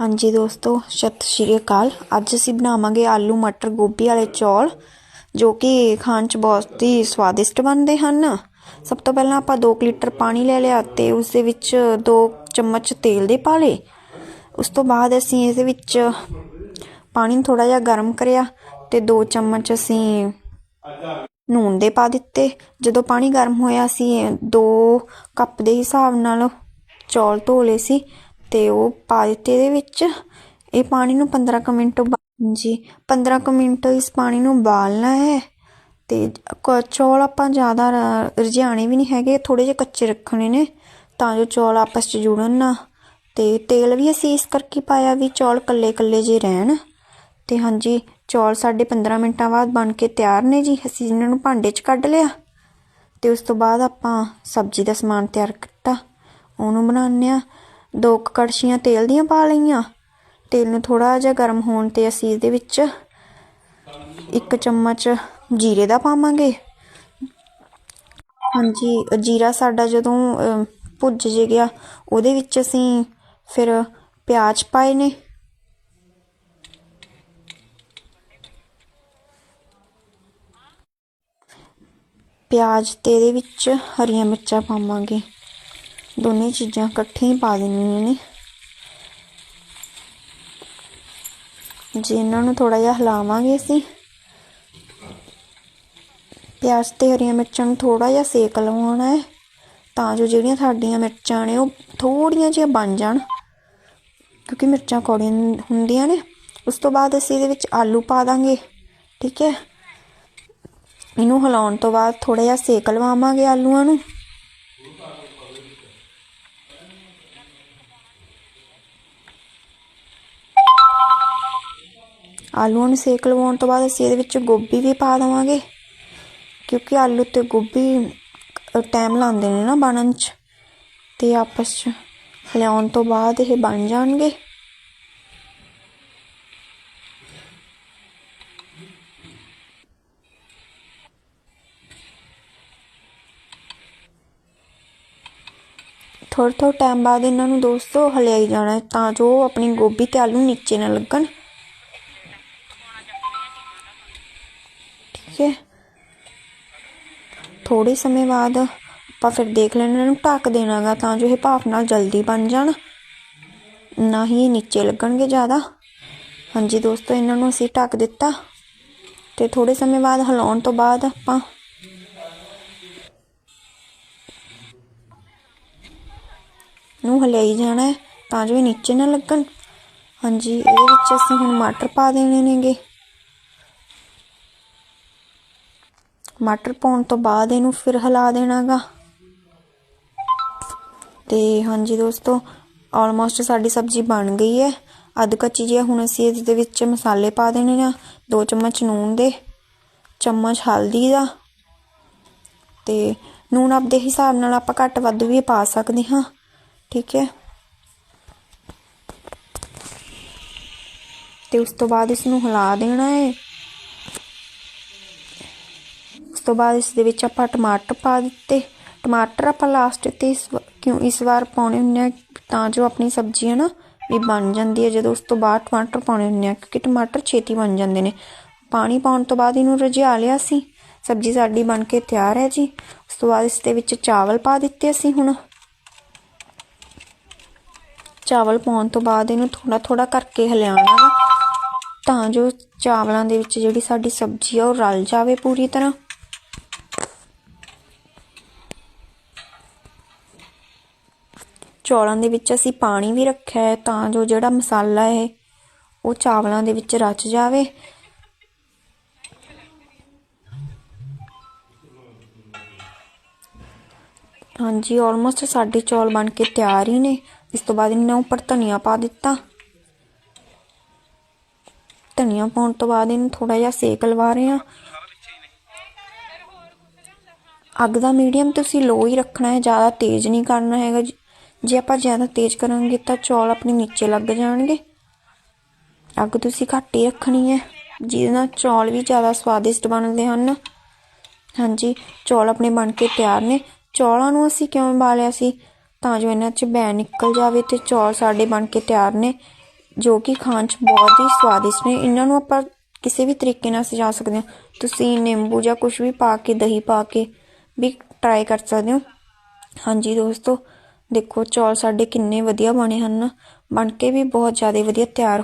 ਹਾਂਜੀ ਦੋਸਤੋ, ਸਤਿ ਸ਼੍ਰੀ ਅਕਾਲ। ਅੱਜ ਅਸੀਂ ਬਣਾਵਾਂਗੇ ਆਲੂ ਮਟਰ ਗੋਭੀ ਵਾਲੇ ਚੌਲ, ਜੋ ਕਿ ਖਾਣ 'ਚ ਬਹੁਤ ਹੀ ਸਵਾਦਿਸ਼ਟ ਬਣਦੇ ਹਨ। ਸਭ ਤੋਂ ਪਹਿਲਾਂ ਆਪਾਂ 2 ਲੀਟਰ ਪਾਣੀ ਲੈ ਲਿਆ ਤੇ ਉਸ ਦੇ ਵਿੱਚ 2 ਚਮਚ ਤੇਲ ਦੇ ਪਾ ਲਏ। ਉਸ ਤੋਂ ਬਾਅਦ ਅਸੀਂ ਇਹਦੇ ਵਿੱਚ ਪਾਣੀ ਥੋੜਾ ਜਿਹਾ ਗਰਮ ਕਰਿਆ ਤੇ 2 ਚਮਚ ਅਸੀਂ ਨੂਣ ਦੇ ਪਾ ਦਿੱਤੇ। ਜਦੋਂ ਪਾਣੀ ਗਰਮ ਹੋਇਆ, ਅਸੀਂ 2 ਕੱਪ ਦੇ ਹਿਸਾਬ ਨਾਲ ਚੌਲ ਧੋ ਲਏ ਸੀ। ਤੇ ਉਹ ਪਾ ਦਿੱਤੇ ਇਹਦੇ ਵਿੱਚ। ਇਹ ਪਾਣੀ ਨੂੰ 15 ਕੁ ਮਿੰਟ ਉਬਾ- ਜੀ 15 ਕੁ ਮਿੰਟ ਇਸ ਪਾਣੀ ਨੂੰ ਉਬਾਲਣਾ ਹੈ ਤੇ ਕ- ਚੌਲ ਆਪਾਂ ਜ਼ਿਆਦਾ ਰ- ਰਝਾਣੇ ਵੀ ਨਹੀਂ ਹੈਗੇ ਥੋੜੇ ਜਿਹੇ ਕੱਚੇ ਰੱਖਣੇ ਨੇ ਤਾਂ ਜੋ ਚੌਲ ਆਪਸ 'ਚ ਜੁੜਨ ਨਾ। ਤੇ ਤੇਲ ਵੀ ਅਸੀਂ ਇਸ ਕਰਕੇ ਪਾਇਆ ਵੀ ਚੌਲ ਕੱਲੇ ਕੱਲੇ ਜੇ ਰਹਿਣ। ਤੇ ਹਾਂਜੀ, ਚੌਲ ਸਾਡੇ 15 ਮਿੰਟਾਂ ਬਾਅਦ ਬਣ ਕੇ ਤਿਆਰ ਨੇ ਜੀ। ਅਸੀਂ ਇਹਨਾਂ ਨੂੰ ਭਾਂਡੇ 'ਚ ਕੱਢ ਲਿਆ ਤੇ ਉਸ ਤੋਂ ਬਾਅਦ ਆਪਾਂ ਸਬਜ਼ੀ ਦਾ ਸਮਾਨ ਤਿਆਰ ਕੀਤਾ। ਉਹਨੂੰ ਬਣਾਉਂਦੇ ਆ ਦੋ ਕੜਛੀਆਂ ਤੇਲ ਦੀਆਂ ਪਾ ਲਈਆਂ। ਤੇਲ ਨੂੰ ਥੋੜਾ ਜਿਹਾ ਗਰਮ ਹੋਣ ਤੇ ਅਸੀਂ ਇਹਦੇ ਵਿੱਚ ਇੱਕ ਚਮਚ ਜੀਰੇ ਦਾ ਪਾਵਾਂਗੇ। ਹਾਂਜੀ, ਜੀਰਾ ਸਾਡਾ ਜਦੋਂ ਭੁੱਜ ਜੇ ਗਿਆ, ਉਹਦੇ ਵਿੱਚ ਅਸੀਂ ਫਿਰ ਪਿਆਜ਼ ਪਾਏ ਨੇ। ਪਿਆਜ਼ ਤੇ ਇਹਦੇ ਵਿੱਚ ਹਰੀਆਂ ਮਿਰਚਾਂ ਪਾਵਾਂਗੇ। ਦੋਨੇ ਚੀਜ਼ਾਂ ਇਕੱਠੀਆਂ ਹੀ ਪਾ ਦੇਣੀਆਂ ਨੇ। ਜੇ ਇਹਨਾਂ ਨੂੰ ਥੋੜਾ ਜਿਹਾ ਹਿਲਾਵਾਂਗੇ ਅਸੀਂ। ਪਿਆਜ਼ ਤੇ ਹਰੀਆਂ ਮਿਰਚਾਂ ਨੂੰ ਥੋੜਾ ਜਿਹਾ ਸੇਕ ਲਵਾਉਣਾ ਹੈ, ਤਾਂ ਜੋ ਜਿਹੜੀਆਂ ਸਾਡੀਆਂ ਮਿਰਚਾਂ ਨੇ ਉਹ ਥੋੜੀਆਂ ਜਿਹੀਆਂ ਬਣ ਜਾਣ। ਕਿਉਂਕਿ ਮਿਰਚਾਂ ਕੌੜੀਆਂ ਹੁੰਦੀਆਂ ਨੇ। ਉਸ ਤੋਂ ਬਾਅਦ ਅਸੀਂ ਇਹਦੇ ਵਿੱਚ ਆਲੂ ਪਾ ਦਾਂਗੇ, ਠੀਕ ਹੈ। ਇਹਨੂੰ ਹਿਲਾਉਣ ਤੋਂ ਬਾਅਦ ਥੋੜਾ ਜਿਹਾ ਸੇਕ ਲਵਾਵਾਂਗੇ ਆਲੂਆਂ ਨੂੰ। ਆਲੂਆਂ ਨੂੰ ਸੇਕ ਲਵਾਉਣ ਤੋਂ ਬਾਅਦ ਅਸੀਂ ਇਹਦੇ ਵਿੱਚ ਗੋਭੀ ਵੀ ਪਾ ਦੇਵਾਂਗੇ। ਕਿਉਂਕਿ ਆਲੂ ਤੇ ਗੋਭੀ ਟਾਈਮ ਲਾਉਂਦੇ ਨੇ ਨਾ ਬਣਨ 'ਚ। ਤੇ ਆਪਸ 'ਚ ਹਿਲਾਉਣ ਤੋਂ ਬਾਅਦ ਇਹ ਬਣ ਜਾਣਗੇ। ਥੋੜ੍ਹੇ ਥੋੜ੍ਹੇ ਟਾਈਮ ਬਾਅਦ ਇਹਨਾਂ ਨੂੰ ਦੋਸਤੋ ਹਲਿਆਈ ਜਾਣਾ ਤਾਂ ਜੋ ਆਪਣੀ ਗੋਭੀ ਤੇ ਆਲੂ ਨੀਚੇ ਨਾ ਲੱਗਣ। ਠੀਕ ਹੈ ਥੋੜੇ ਸਮੇਂ ਬਾਅਦ ਆਪਾਂ ਫਿਰ ਦੇਖ ਲੈਣਾ ਇਹਨਾਂ ਨੂੰ ਢੱਕ ਦੇਣਾਗਾ ਤਾਂ ਜੋ ਇਹ ਭਾਫ ਨਾਲ ਜਲਦੀ ਬਣ ਜਾਣ। ਨਾ ਹੀ ਨੀਚੇ ਲੱਗਣਗੇ ਜ਼ਿਆਦਾ। ਹਾਂਜੀ ਦੋਸਤੋ, ਇਹਨਾਂ ਨੂੰ ਅਸੀਂ ਢੱਕ ਦਿੱਤਾ। ਤੇ ਥੋੜੇ ਸਮੇਂ ਬਾਅਦ ਹਿਲਾਉਣ ਤੋਂ ਬਾਅਦ ਆਪਾਂ ਨੂੰ ਹਲਾਈ ਜਾਣਾ ਤਾਂ ਜੋ ਇਹ ਨੀਚੇ ਨਾ ਲੱਗਣ। ਹਾਂਜੀ, ਇਹਦੇ ਵਿੱਚ ਅਸੀਂ ਹੁਣ ਮਟਰ ਪਾ ਦੇਣੇ ਨੇਗੇ। ਮਟਰ ਪਾਉਣ ਤੋਂ ਬਾਅਦ ਇਹਨੂੰ ਫਿਰ ਹਿਲਾ ਦੇਣਾਗਾ। ਤੇ ਹਾਂਜੀ ਦੋਸਤੋ ਆਲਮੋਸਟ ਸਾਡੀ ਸਬਜ਼ੀ ਬਣ ਗਈ ਹੈ। ਅੱਧ ਕੱਚੀ ਜਿਹੀ ਹੈ। ਹੁਣ ਅਸੀਂ ਇਹਦੇ ਵਿੱਚ ਮਸਾਲੇ ਪਾ ਦੇਣੇ ਆ। ਦੋ ਚਮਚ ਨੂਨ ਦੇ, ਚਮਚ ਹਲਦੀ ਦਾ। ਤੇ ਨੂਨ ਆਪਦੇ ਹਿਸਾਬ ਨਾਲ ਆਪਾਂ ਘੱਟ ਵੱਧ ਵੀ ਪਾ ਸਕਦੇ ਹਾਂ, ਠੀਕ ਹੈ। ਤੇ ਉਸ ਤੋਂ ਬਾਅਦ ਇਸ ਨੂੰ ਹਿਲਾ ਦੇਣਾ ਹੈ। ਉਸ ਤੋਂ ਬਾਅਦ ਇਸ ਦੇ ਵਿੱਚ ਆਪਾਂ ਟਮਾਟਰ ਪਾ ਦਿੱਤੇ। ਟਮਾਟਰ ਆਪਾਂ ਲਾਸਟ ਤੇ ਇਸ ਵ- ਕਿਉਂ ਇਸ ਵਾਰ ਪਾਉਣੇ ਹੁੰਦੇ ਆ ਤਾਂ ਜੋ ਆਪਣੀ ਸਬਜ਼ੀ ਹੈ ਨਾ ਵੀ ਬਣ ਜਾਂਦੀ ਹੈ। ਜਦੋਂ ਉਸ ਤੋਂ ਬਾਅਦ ਟਮਾਟਰ ਪਾਉਣੇ ਹੁੰਦੇ ਆ, ਕਿਉਂਕਿ ਟਮਾਟਰ ਛੇਤੀ ਬਣ ਜਾਂਦੇ ਨੇ। ਪਾਣੀ ਪਾਉਣ ਤੋਂ ਬਾਅਦ ਇਹਨੂੰ ਰਝਾ ਲਿਆ ਸੀ। ਸਬਜ਼ੀ ਸਾਡੀ ਬਣ ਕੇ ਤਿਆਰ ਹੈ ਜੀ। ਉਸ ਤੋਂ ਬਾਅਦ ਇਸ ਦੇ ਵਿੱਚ ਚਾਵਲ ਪਾ ਦਿੱਤੇ ਅਸੀਂ ਹੁਣ। ਚਾਵਲ ਪਾਉਣ ਤੋਂ ਬਾਅਦ ਇਹਨੂੰ ਥੋੜਾ ਥੋੜਾ ਕਰਕੇ ਹਿਲਾਉਣਾ ਵਾ, ਤਾਂ ਜੋ ਚਾਵਲਾਂ ਦੇ ਵਿੱਚ ਜਿਹੜੀ ਸਾਡੀ ਸਬਜ਼ੀ ਆ ਉਹ ਰਲ ਜਾਵੇ ਪੂਰੀ ਤਰ੍ਹਾਂ। ਚੌਲਾਂ ਦੇ ਵਿੱਚ ਅਸੀਂ ਪਾਣੀ ਵੀ ਰੱਖਿਆ ਹੈ ਤਾਂ ਜੋ ਜਿਹੜਾ ਮਸਾਲਾ ਹੈ ਉਹ ਚਾਵਲਾਂ ਦੇ ਵਿੱਚ ਰਚ ਜਾਵੇ। ਹਾਂਜੀ ਆਲਮੋਸਟ ਸਾਡੇ ਚੌਲ ਬਣ ਕੇ ਤਿਆਰ ਹੀ ਨੇ। ਇਸ ਤੋਂ ਬਾਅਦ ਇਹਨਾਂ ਉੱਪਰ ਧਨੀਆ ਪਾ ਦਿੱਤਾ। ਧਨੀਆ ਪਾਉਣ ਤੋਂ ਬਾਅਦ ਇਹਨੂੰ ਥੋੜਾ ਜਿਹਾ ਸੇਕ ਲਵਾ ਰਹੇ ਹਾਂ। ਅੱਗ ਦਾ ਮੀਡੀਅਮ ਤੁਸੀਂ ਲੋ ਹੀ ਰੱਖਣਾ ਹੈ, ਜ਼ਿਆਦਾ ਤੇਜ਼ ਨਹੀਂ ਕਰਨਾ ਹੈਗਾ। ਜੇ ਆਪਾਂ ਜ਼ਿਆਦਾ ਤੇਜ਼ ਕਰਾਂਗੇ ਤਾਂ ਚੌਲ ਆਪਣੇ ਨੀਚੇ ਲੱਗ ਜਾਣਗੇ। ਅੱਗ ਤੁਸੀਂ ਘੱਟ ਹੀ ਰੱਖਣੀ ਹੈ। ਜਿਹਦੇ ਨਾਲ ਚੌਲ ਵੀ ਜ਼ਿਆਦਾ ਸਵਾਦਿਸ਼ਟ ਬਣਦੇ ਹਨ। ਹਾਂਜੀ, ਚੌਲ ਆਪਣੇ ਬਣ ਕੇ ਤਿਆਰ ਨੇ। ਚੌਲਾਂ ਨੂੰ ਅਸੀਂ ਕਿਉਂ ਬਾਲਿਆ ਸੀ? ਤਾਂ ਜੋ ਇਹਨਾਂ 'ਚ ਬੈ ਨਿਕਲ ਜਾਵੇ ਤੇ ਚੌਲ ਸਾਡੇ ਬਣ ਕੇ ਤਿਆਰ ਨੇ, ਜੋ ਕਿ ਖਾਣ 'ਚ ਬਹੁਤ ਹੀ ਸਵਾਦਿਸ਼ਟ ਨੇ। ਇਹਨਾਂ ਨੂੰ ਆਪਾਂ ਕਿਸੇ ਵੀ ਤਰੀਕੇ ਨਾਲ ਸਜਾ ਸਕਦੇ ਹਾਂ। ਤੁਸੀਂ ਨਿੰਬੂ ਜਾਂ ਕੁਝ ਵੀ ਪਾ ਕੇ, ਦਹੀਂ ਪਾ ਕੇ ਵੀ ਟਰਾਈ ਕਰ ਸਕਦੇ ਹੋ। ਹਾਂਜੀ ਦੋਸਤੋ ਦੇਖੋ ਚੌਲ ਸਾਡੇ ਕਿੰਨੇ ਵਧੀਆ ਬਣੇ ਹਨ। ਬਣ ਕੇ ਵੀ ਬਹੁਤ ਜ਼ਿਆਦਾ ਵਧੀਆ ਤਿਆਰ